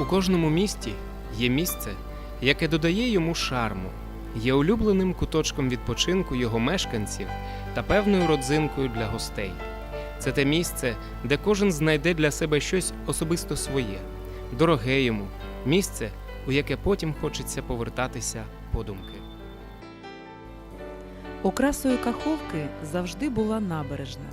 У кожному місті є місце, яке додає йому шарму, є улюбленим куточком відпочинку його мешканців та певною родзинкою для гостей. Це те місце, де кожен знайде для себе щось особисто своє, дороге йому, місце, у яке потім хочеться повертатися подумки. Окрасою Каховки завжди була набережна.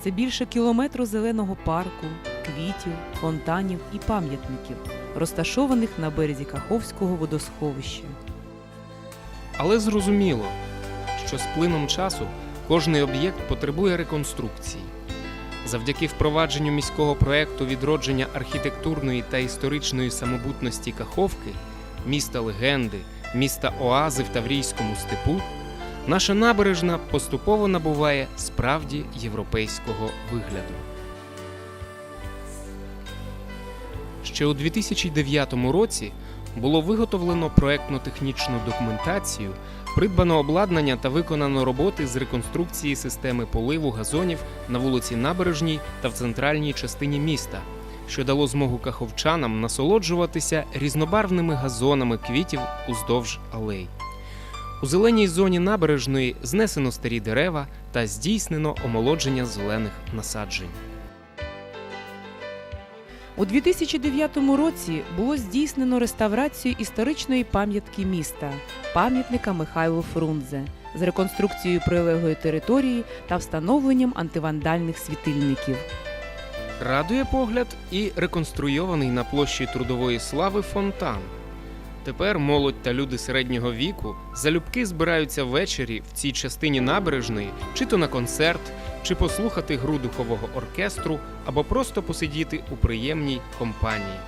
Це більше кілометру зеленого парку, квітів, фонтанів і пам'ятників, розташованих на березі Каховського водосховища. Але зрозуміло, що з плином часу кожний об'єкт потребує реконструкції. Завдяки впровадженню міського проекту відродження архітектурної та історичної самобутності Каховки, міста легенди, міста Оази в Таврійському степу, наша набережна поступово набуває справді європейського вигляду. Ще у 2009 році було виготовлено проектно-технічну документацію, придбано обладнання та виконано роботи з реконструкції системи поливу газонів на вулиці Набережній та в центральній частині міста, що дало змогу каховчанам насолоджуватися різнобарвними газонами квітів уздовж алей. У зеленій зоні набережної знесено старі дерева та здійснено омолодження зелених насаджень. У 2009 році було здійснено реставрацію історичної пам'ятки міста пам'ятника Михайлу Фрунзе з реконструкцією прилеглої території та встановленням антивандальних світильників. Радує погляд і реконструйований на площі Трудової слави фонтан. Тепер молодь та люди середнього віку залюбки збираються ввечері в цій частині набережної, чи то на концерт, чи послухати гру духового оркестру, або просто посидіти у приємній компанії.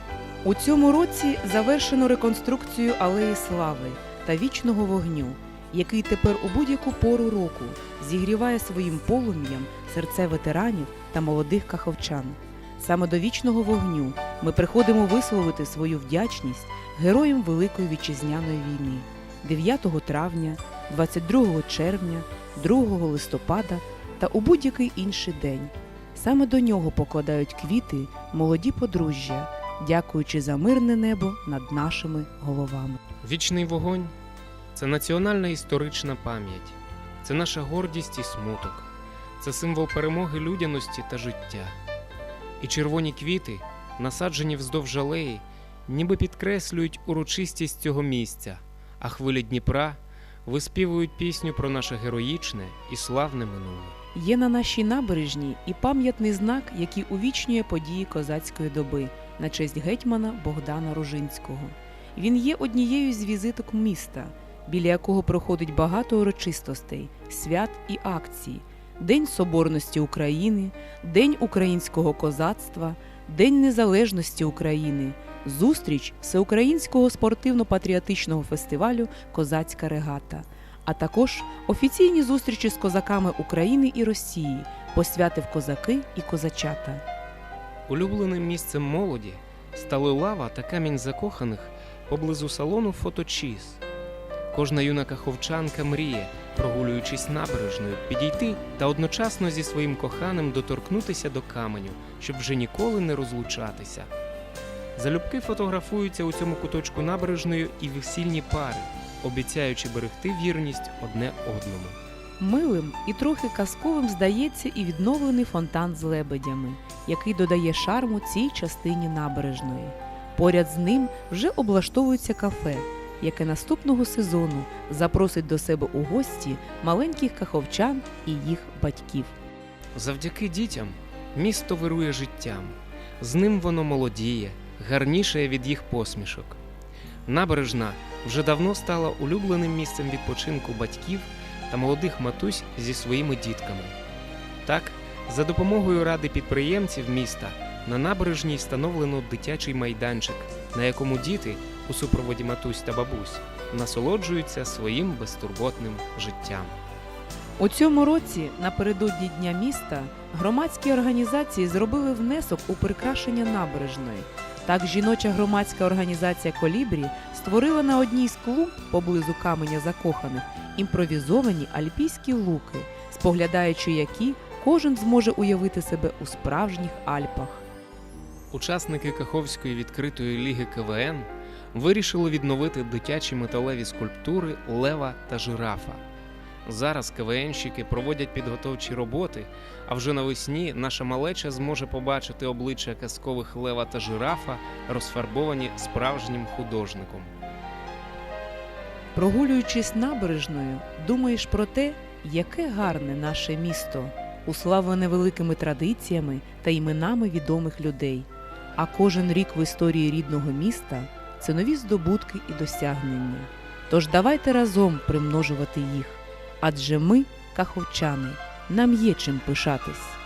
У цьому році завершено реконструкцію алеї слави та вічного вогню, який тепер у будь-яку пору року зігріває своїм полум'ям серце ветеранів та молодих каховчан. Саме до вічного вогню ми приходимо висловити свою вдячність героям Великої вітчизняної війни 9 травня, 22 червня, 2 листопада та у будь-який інший день. Саме до нього покладають квіти молоді подружжя, дякуючи за мирне небо над нашими головами. Вічний вогонь це національна історична пам'ять, це наша гордість і смуток, це символ перемоги людяності та життя. І червоні квіти, насаджені вздовж алеї, ніби підкреслюють урочистість цього місця, а хвилі Дніпра виспівують пісню про наше героїчне і славне минуле. Є на нашій набережній і пам'ятний знак, який увічнює події козацької доби на честь гетьмана Богдана Ружинського. Він є однією з візиток міста, біля якого проходить багато урочистостей, свят і акцій: День Соборності України, День українського козацтва, День Незалежності України, зустріч Всеукраїнського спортивно-патріотичного фестивалю Козацька регата а також офіційні зустрічі з козаками України і Росії, посвятив козаки і козачата. Улюбленим місцем молоді стали лава та камінь закоханих поблизу салону фоточіз. Кожна юна каховчанка мріє, прогулюючись набережною, підійти та одночасно зі своїм коханим доторкнутися до каменю, щоб вже ніколи не розлучатися. Залюбки фотографуються у цьому куточку набережною і весільні пари, обіцяючи берегти вірність одне одному. Милим і трохи казковим здається і відновлений фонтан з лебедями, який додає шарму цій частині набережної. Поряд з ним вже облаштовується кафе, яке наступного сезону запросить до себе у гості маленьких каховчан і їх батьків. Завдяки дітям місто вирує життям, з ним воно молодіє, гарнішає від їх посмішок. Набережна вже давно стала улюбленим місцем відпочинку батьків та молодих матусь зі своїми дітками. Так, за допомогою ради підприємців міста на набережній встановлено дитячий майданчик, на якому діти у супроводі матусь та бабусь насолоджуються своїм безтурботним життям. У цьому році, напередодні Дня міста, громадські організації зробили внесок у прикрашення набережної. Так, жіноча громадська організація Колібрі створила на одній з клумб поблизу каменя закоханих імпровізовані альпійські луки, споглядаючи які кожен зможе уявити себе у справжніх Альпах. Учасники Каховської відкритої ліги КВН вирішили відновити дитячі металеві скульптури лева та жирафа. Зараз КВНщики проводять підготовчі роботи, а вже навесні наша малеча зможе побачити обличчя казкових лева та жирафа, розфарбовані справжнім художником. Прогулюючись набережною, думаєш про те, яке гарне наше місто, уславлене великими традиціями та іменами відомих людей. А кожен рік в історії рідного міста це нові здобутки і досягнення. Тож давайте разом примножувати їх, адже ми, каховчани, нам є чим пишатись.